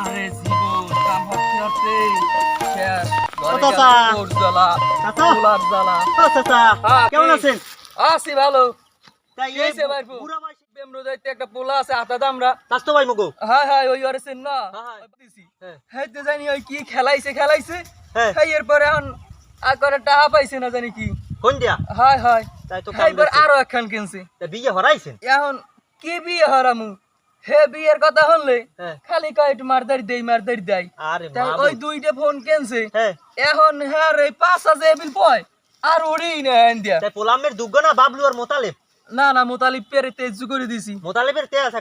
আরে জীবন কাম হচ্ছে হচ্ছে শেষ চাচা। জ্বালা চাচা। জ্বালা। ও চাচা। হ্যাঁ, কেমন আছেন? আছি ভালো। তাই কি এই হয়েছে ভাইপো? বুড়া বয়সে বেমরুদাইতে একটা পোলা আছে আতা দামরা স্বাস্থ্য ভাই মগো। হাই হাই ওই আরেছেন না। হ্যাঁ, হ্যাঁ। হেইতে জানি ওই কি খেলাইছে খেলাইছে। হ্যাঁ। এরপরে এখন আর করে টাকা পাইছে না জানি কি। কোন দিয়া তাই তো হেইবার আরও একখান কিনছে। বিয়ে হরাইছেন? এখন কি বিয়ে হারামু? হে বিয়ের কথা হলে হ্যাঁ। খালি কয় একটু মারদারি দেই মারদারি দেয় আরে তাই ওই দুইটা ফোন কেনছে। হ্যাঁ। এখন হ্যাঁ পাঁচ হাজার বিল পয় আর না দিয়া। পোলামের দুগ্গ না বাবলু আর মোতালেব? না না মোতালিব পেরে তেজু করে দিছি। মোতালেবের তে আছে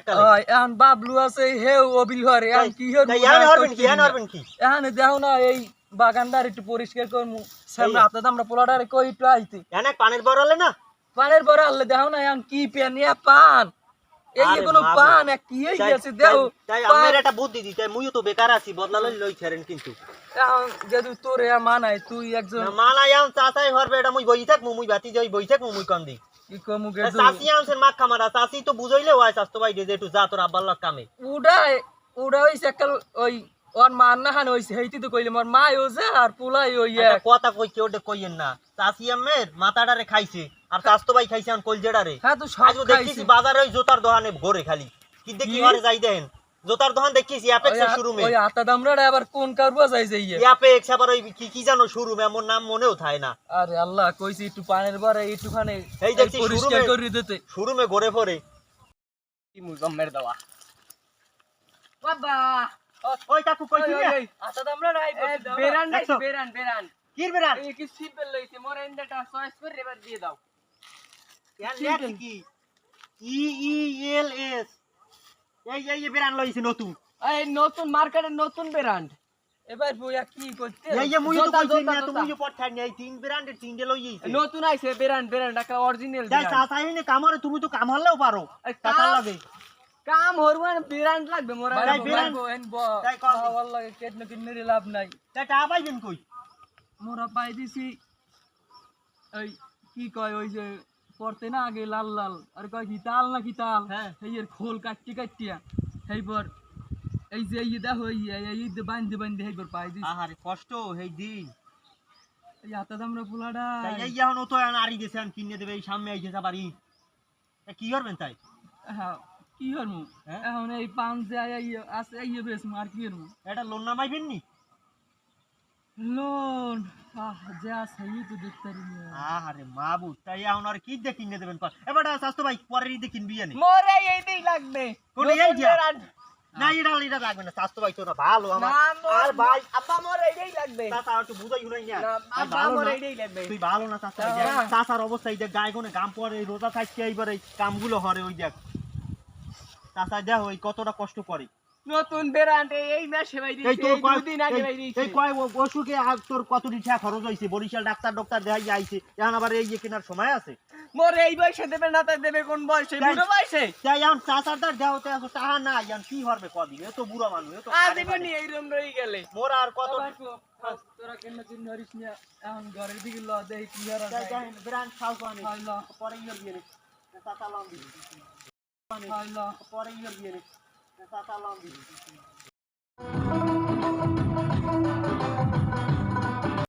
এখন বাবলু আছে হে অবিল হরে এখন কি হর ইয়ানে হরবেন কি? হরবেন কি? এখন দেখো না এই বাগানটার একটু পরিষ্কার করমু। সামনে হাতে আমরা পোলাটারে কই একটু আইতে। ইয়ানে পানের বড়ালে না? পানের পরে আনলে দেখো না এখন কি পেন ইয়া পান। এই কোনো কি গেছে তাই- তাই আমার একটা বুদ্ধি দিই তাই মুইও তো বেকার আছি বদলা লই লই ছাড়েন কিন্তু। যদি তোর মানাই তুই একজন না, চাচাই হরবে এটা মুই বই থাক মুই বাতি যাই বই থাক মুই কম কি কমু গে চাচি আনছেন মাখ খামারা চাচি তো বুঝাইলে স্বাস্থ্য ভাই যে একটু যা তোর আব্বার লগ কামে। উড়াই উড়া হইছে একাল ওই ওর মা না হান হইছে হেইতি তো কইলে মোর মা হইছে আর পোলাই ওই একটা এক। কথা কই কেউ কইয়েন না। চাচি আমের মাথাটারে খাইছে। আর স্বাস্থ্য ভাই খাইছে আন কলজেডারে। হ্যাঁ তো সব খাইছি। বাজারে ওই জোতার দোকানে ঘোরে খালি। কি দেখি? ঘরে যাই দেন জোতার দোকান দেখতেছি অ্যাপেক্স এর শুরুমে ওই আতা দামরা আবার কোন কারবা যাই যাই অ্যাপেক্স আবার ওই কি কি জানো শুরুমে এমন নাম মনেও থাকে না। আরে আল্লাহ কইছি একটু পানের বারে একটুখানি এই দেখছি পরিষ্কার শুরুমে- করে দিতে। শুরুমে ঘোরে পড়ে কি মুজাম্মের দাওয়া। বাবা! ওই কাকু কই কি রে? আতা দামরা নাই বেরান নাই বেরান বেরান। কি রে বেড়া এই কি সিম্পল লইছে মোর এন্ডাটা চয়েস করে এবার দিয়ে দাও। কি ই ই এল এস এই এই এই লইছে নতুন। এই নতুন মার্কেটের নতুন ব্র্যান্ড এবার বইয়া কি করতে? এই এই মুই তো কইছি না জোতা। তুমি পড়ছাই নাই তিন ব্র্যান্ডের তিনটে লইছে নতুন আইছে ব্র্যান্ড ব্র্যান্ড একটা অরিজিনাল যাই চাচা হিনে কামরে তুমি তো কাম হলেও পারো টাকা লাগে। কাম হরবান ব্র্যান্ড লাগবে মোর ভাই, বেরান এন ব তাই কেটনে লাভ নাই। তাই টাকা পাইবেন কই? মোরা পাই দিছি ওই কি কয় ওই যে পড়তে না আগে লাল লাল। আর কয় কি তাল না কি তাল? হ্যাঁ। এই এর খোল কাটটি কাটিয়া এইবার এই যে এই দেখো এই এই বান্ধে বান্ধে এইবার পাই দিছি আহারে কষ্ট হেই দিন। এই হাতে দামরা পোলাটা তাই এই এখন ও তো এখন আরি গেছে এখন কিনে দেবে এই সামনে আইছে আবার কি করবেন তাই? হ্যাঁ কি হরমু হ্যাঁ? এখন এই পান যে এই আছে এই বেশ আর কি হরমু এটা লোন নামাইবেন নি লোন আহ যা এই তো দেখতে। আহারে মাবু তাই এখন আর কি কিনে দেবেন কর এবার স্বাস্থ্য ভাই পরের ঈদে কিনবি জানি মোর এই লাগবে। কোন এই দিয়া? না এটা এটা লাগবে না। স্বাস্থ্য ভাই তো না ভালো আমার আর ভাই আব্বা মোর এইটাই লাগবে। চাচা একটু বুঝাই না। আব্বা মোর। এইটাই লাগবে। তুই ভালো না চাচা হ্যাঁ। চাচার অবস্থা এই দেখ গায়ে কোনে গাম পরে এই রোজা এইবার এই কামগুলো হরে ওই দেখ। চাচা দেখ ওই কতটা কষ্ট করে। নতুন এই মাসে ভাই এই তোর এই কয় দুদিন আগে ভাই এই- দিয়েছে। এই কয় অসুখে আর তোর কত টাকা খরচ হয়েছে? বরিশাল ডাক্তার ডাক্তার দেখাই আইছে। এখন আবার এই যে কেনার সময় আছে। মোর এই বয়সে দেবে না তাই দেবে কোন বয়সে? বুড়ো বয়সে? তাই এখন চাচার দার দেওয়াতে আছে তাহা না এখন কি হবে কদিন? এ তো বুড়া মানুষ এ তো আজ খারে দেবে। নি এইরকম রয়ে গেলে। মোর আর কত তোরা কেন চিন হরিস না এখন ঘরের দিকে ল দেই কি আর ব্রান্ড খাও। খাইলা পরে ইয়ে দিয়ে নে। চাচা লাম দিবি। খাইলা পরে ইয়ে দিয়ে Vou tacar lá